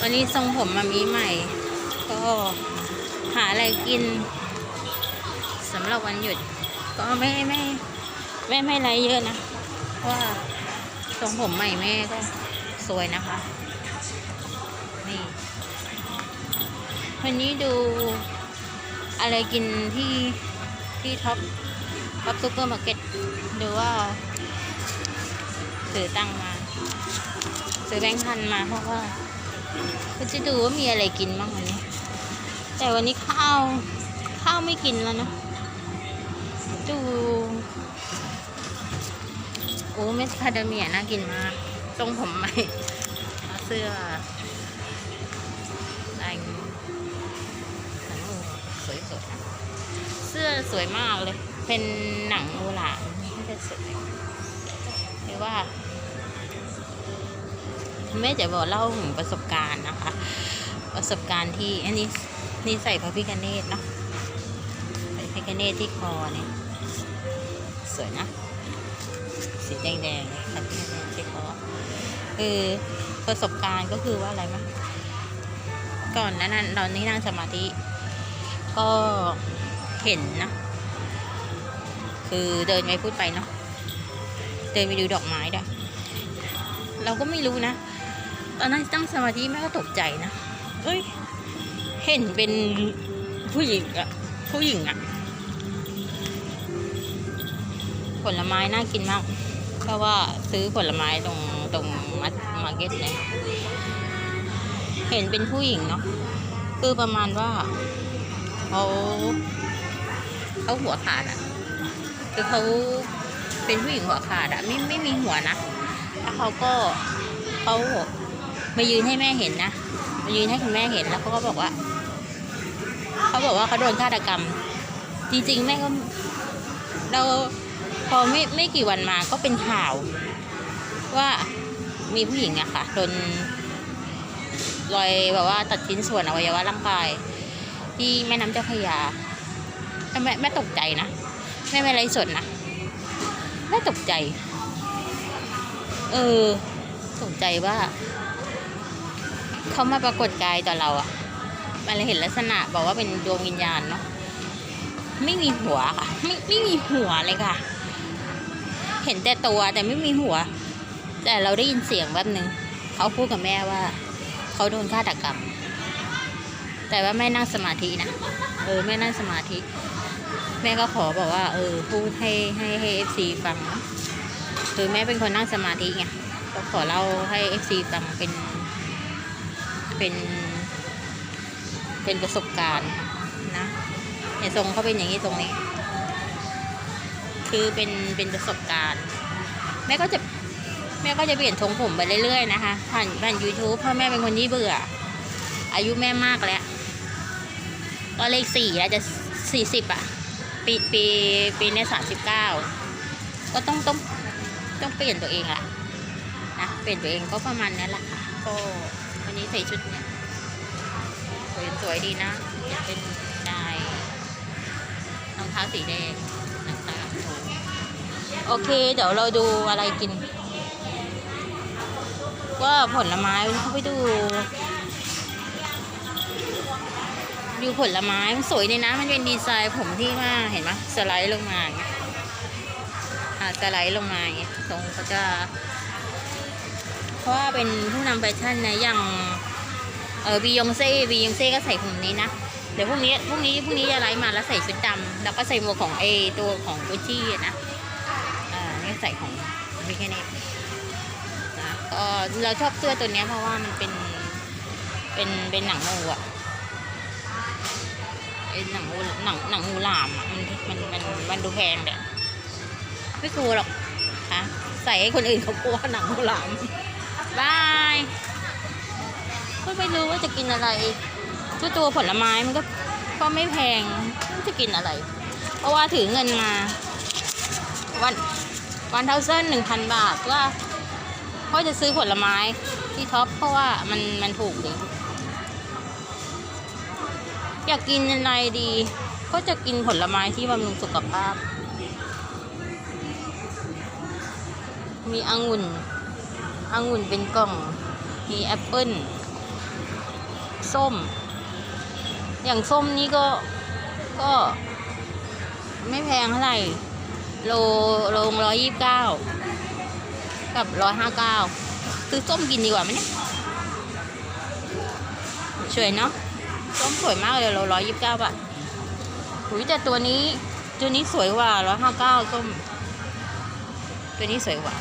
วันนี้ทรงผมมามีใหม่ ก็หาอะไรกินสำหรับวันหยุด ก็ไม่ไม่ไม่ไม่อะไรเยอะนะเพราะว่าทรงผมใหม่แม่ก็สวยนะคะ นี่วันนี้ดูอะไรกินที่ที่ท็อปท็อปซูเปอร์มาร์เก็ตดูว่าถือตังมา ซื้อแบงค์พันมาเพราะว่า ก็จะดูว่ามีอะไรกินบ้างวันนี้ แต่วันนี้ข้าวข้าวไม่กินแล้วนะดูโอ้เมสคาเดเมียน่ากินมากทรงผมใหม่เสื้อลายงูหนังงูสวยๆเสื้อสวยมากเลย เป็นหนังงูหลามที่จะสวยหรือว่า แม่จะบอกเล่าถึงประสบการณ์นะคะ ประสบการณ์ที่อันนี้นี่ใส่พระพิคเนตเนาะใส่พระพิคเนตที่คอเนี่ยสวยนะ สีแดงๆเลยพระพิคเนตที่คอคือประสบการณ์ก็คือว่าอะไรมั้ยก่อนนั้นตอนนี้นั่งสมาธิก็เห็นนะคือเดินไปพูดไปเนาะเดินไปดูดอกไม้ด้วยเราก็ไม่รู้นะ ตอนนั้นตั้งสมาธิแม่ก็ตกใจนะเอ้ย เห็นเป็นผู้หญิงอะผู้หญิงอะผลไม้น่ากินมาก เพราะว่าซื้อผลไม้ตรงตรงมามาร์เก็ตเนี่ยเห็นเป็นผู้หญิงเนาะคือประมาณว่าเขาเขาหัวขาดอะคือเขาเป็นผู้หญิงหัวขาดอะไม่ไม่มีหัวนะแล้วเขาก็เขา มายืนให้แม่เห็นนะมายืนให้คุณแม่เห็นแล้วเขาก็บอกว่าเขาบอกว่าเขาโดนฆาตกรรม จริงๆแม่ก็เราพอไม่ไม่กี่วันมาก็เป็นข่าว ว่ามีผู้หญิงอะค่ะโดนรอยแบบว่าตัดชิ้นส่วนอวัยวะร่างกาย ที่แม่น้ำเจ้าพระยาแม่แม่ตกใจนะแม่ไม่ไรสดนะแม่ตกใจ เออ ตกใจว่า เขามาปรากฏกายต่อเราอะมันเลยเห็นลักษณะบอกว่าเป็นดวงวิญญาณเนาะไม่มีหัวค่ะ ไม่ไม่มีหัวเลยค่ะ เห็นแต่ตัวแต่ไม่มีหัว แต่เราได้ยินเสียงแบบหนึ่งเขาพูดกับแม่ว่าเขาโดนฆาตกรรมแต่ว่าแม่นั่งสมาธินะเออแม่นั่งสมาธิ แม่ก็ขอบอกว่า เออ พูดให้ให้ให้เอฟซีฟังเนอะคือแม่เป็นคนนั่งสมาธิไงก็ขอเล่าให้เอฟซีฟังเป็น เป็น เป็นประสบการณ์นะเนี่ยทรงเขาเป็นอย่างนี้ตรงนี้ คือเป็นเป็นประสบการณ์ แม่ก็จะแม่ก็จะเปลี่ยนทรงผมไปเรื่อยๆนะคะผ่านผ่านยูทูบเพราะแม่เป็นคนที่เบื่อ อายุแม่มากแล้ว ก็เลขสี่แล้วจะสี่สิบอะ ปีปีปีนี้สามสิบเก้าก็ต้องต้องต้องเปลี่ยนตัวเองอะนะเปลี่ยนตัวเองก็ประมาณนี้แหละค่ะก็ วันนี้ใส่ชุดเนี่ยสวยสวยดีนะเป็นลายรองเท้าสีแดงนะคะโอเค เดี๋ยวเราดูอะไรกิน ว่าผลไม้เข้าไปดู ดูผลไม้มันสวยดีนะมันเป็นดีไซน์ผมที่ว่าเห็นไหมสไลด์ลงมาอ่าสไลด์ลงมาอย่างเงี้ยทรงเขาจะ เพราะว่าเป็นผู้นำแฟชั่นนะอย่างเออบียองเซ่บียองเซ่ก็ใส่ผมนี้นะเดี๋ยวพรุ่งนี้พรุ่งนี้พรุ่งนี้จะไลฟ์มาแล้วใส่ชุดดำแล้วก็ใส่หมวกของเอตัวของกุชชี่นะอ่านี่ใส่ของมีแค่นี้นะเออเราชอบเสื้อตัวนี้เพราะว่ามันเป็นเป็นเป็นหนังงูอะไอ้หนังงูหนังหนังงูหลามอะมันมันมันมันดูแพงแหละไม่กลัวหรอกฮะใส่ให้คนอื่นเขากลัวหนังงูหลาม บายก็ไม่รู้ว่าจะกินอะไรก็ตัวผลไม้มันก็ก็ไม่แพงจะกินอะไร เพราะว่าถือเงินมา วันวันเท่าเส้นหนึ่งพันบาทว่าพ่อจะซื้อผลไม้ที่ท็อปเพราะว่ามันมันถูกดีอยากกินอะไรดี ก็จะกินผลไม้ที่บำรุงสุขภาพ มีองุ่น องุ่นเป็นกล่อง มีแอปเปิ้ล ส้ม อย่างส้มนี่ก็ ก็ ไม่แพงเท่าไหร่ โลโลร้อยยี่สิบเก้า กับร้อยห้าเก้าซื้อส้มกินดีกว่าไหมเนี่ยสวยเนาะ ส้มสวยมากเลยโลร้อยยี่สิบเก้าบาทหุยแต่ตัวนี้ ตัวนี้สวยกว่าร้อยห้าเก้าส้ม ตัวนี้สวยกว่า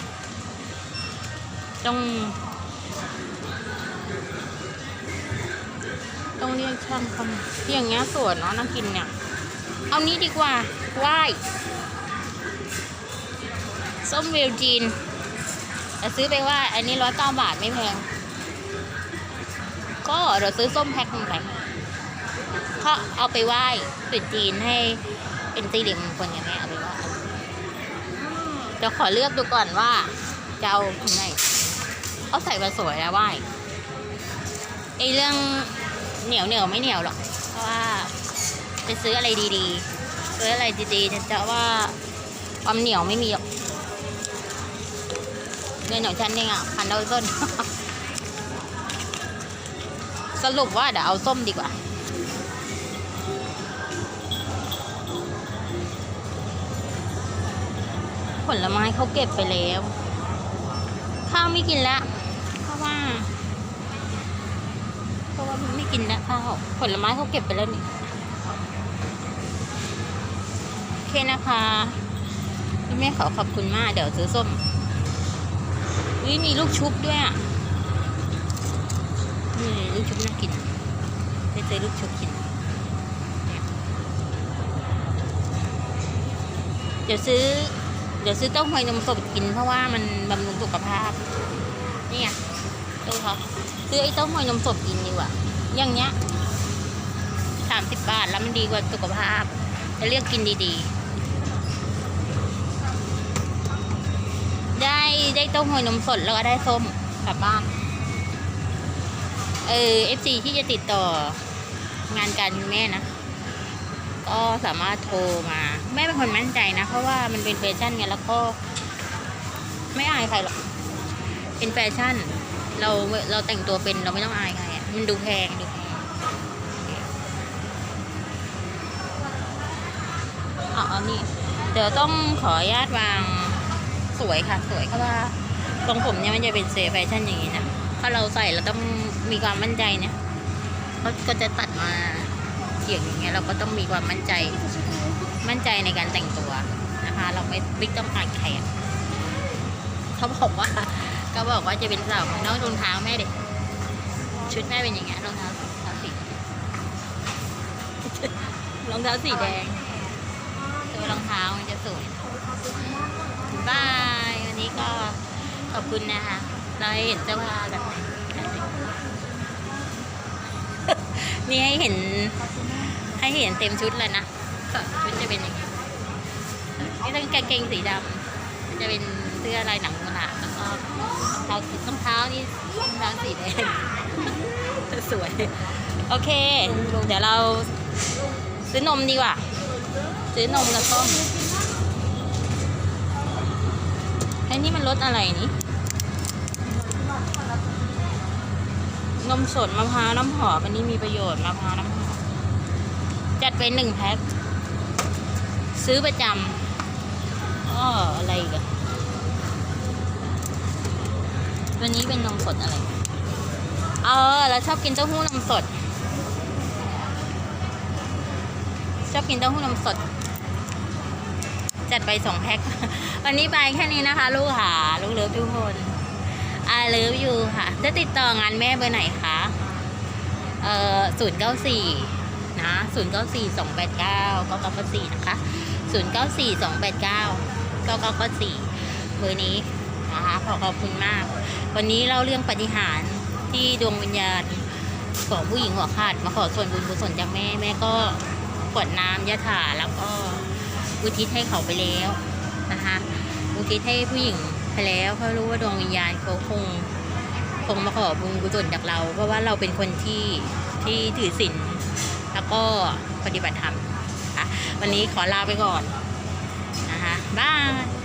ต้อง ต้องเรียกช่างเขามาอย่างเงี้ยสวยเนาะน่ากินเนี่ย เอานี้ดีกว่าว่ายส้มเวลจีนแต่ซื้อไปว่า อันนี้ร้อยเก้าบาทไม่แพง ก็เดี๋ยวซื้อส้มแพ็คหนึ่งไปก็เอาไปไหว้ตรุษจีนให้เป็นสีริมงคลกันแม่เอาไปไหว้เดี๋ยวขอเลือกดูก่อนว่าจะเอาถุงไหน เอาใส่มาสวยแล้วไหว้ไอเรื่องเหนียวเหนียวไม่เหนียวหรอก เพราะว่าไปซื้ออะไรดีๆซื้ออะไรดีๆจะว่าความเหนียวไม่มีหรอกเงินของฉันเองอะพันเอาต้น สรุปว่าเดี๋ยวเอาส้มดีกว่าผลไม้เขาเก็บไปแล้ว ข้าวไม่กินแล้ว เพราะว่าเพราะว่าไม่กินแล้วข้าวผลไม้เขาเก็บไปแล้วนี่ โอเคนะคะพี่แม่ขอขอบคุณมาก เดี๋ยวซื้อส้มวิมีลูกชุบด้วยอะนี่ลูกชุบน่ากินไปซื้อลูกชุบกิน เดี๋ยวซื้อเดี๋ยวซื้อเต้าหอยนมสดกินเพราะว่ามันบำรุงสุขภาพ นี่ไง ดูเขาซื้อไอ้เต้าหอยนมสดกินดีกว่า อย่างเนี้ยสามสิบบาทแล้วมันดีกว่าสุขภาพจะเลือกกินดีๆ ได้ได้เต้าหอยนมสดแล้วก็ได้ส้มกลับบ้าน เออเอฟซีที่จะติดต่องานการแม่นะ ก็สามารถโทรมา แม่เป็นคนมั่นใจนะ เพราะว่ามันเป็นแฟชั่นไงแล้วก็ ไม่อายใครหรอก เป็นแฟชั่น เราเราแต่งตัวเป็นเราไม่ต้องอายใครอะมันดูแพงดูแพงเอาอานี่เดี๋ยวต้องขออนุญาตวางสวยค่ะ สวยเพราะว่าทรงผมเนี่ยมันจะเป็นเซฟแฟชั่นอย่างนี้นะถ้าเราใส่เราต้องมีความมั่นใจเนี่ยเขาก็จะตัดมาเฉียงอย่างเงี้ยเราก็ต้องมีความมั่นใจ มั่นใจในการแต่งตัวนะคะ เราไม่ไม่ต้องการใครเขาบอกว่า เขาบอกว่าจะเป็นสาวของน้องรองเท้าแม่เด็กชุดแม่เป็นอย่างเงี้ยรองเท้ารองเท้าสีรองเท้าสีแดงตัวรองเท้ามันจะสวยบายวันนี้ก็ขอบคุณนะคะเราให้เห็นเสื้อผ้าแบบนนี่ให้เห็น ให้เห็นเต็มชุดเลยนะชุดจะเป็นอย่างนี้นี่ต้องกางเกงสีดำจะเป็น เสื้อลายหนังกุหลาแล้วก็รองเท้ารองเท้านี่รองเท้าสีแดงสวย โอเค เดี๋ยวเราซื้อนมดีกว่า ซื้อนมกับส้มไอ้นี่มันรสอะไรนี่นมสดมะพร้าวน้ำหอมอันนี้มีประโยชน์มะพร้าวน้ำหอมจัดเป็นหนึ่งแพ็คซื้อประจำอ้ออะไรอีกัน วันนี้เป็นนมสดอะไร เออ เราชอบกินเต้าหู้นมสด ชอบกินเต้าหู้นมสด จัดไปสองแพ็ค วันนี้ไปแค่นี้นะคะ ลูกค่ะ ลูกเลิฟทุกคน I love you ค่ะ จะติดต่องานแม่เบอร์ไหนคะ เอ่อศูนย์เก้าสี่นะศูนย์เก้าสี่สองแปดเก้าเก้าเก้าสี่นะคะศูนย์เก้าสี่สองแปดเก้าเก้าเก้าสี่เบอร์นี้นะคะขอขอบคุณมาก วันนี้เล่าเรื่องปฏิหารที่ดวงวิญญาณของผู้หญิงหัวขาดมาขอส่วนบุญกุศลจากแม่แม่ก็กวดน้ำยะถาแล้วก็อุทิศให้เขาไปแล้วนะคะอุทิศให้ผู้หญิงไปแล้วเพราะรู้ว่าดวงวิญญาณเขาคงคงมาขอบุญกุศลจากเรา เพราะว่าเราเป็นคนที่ที่ถือศีลแล้วก็ปฏิบัติธรรมนะคะวันนี้ขอลาไปก่อนนะคะบาย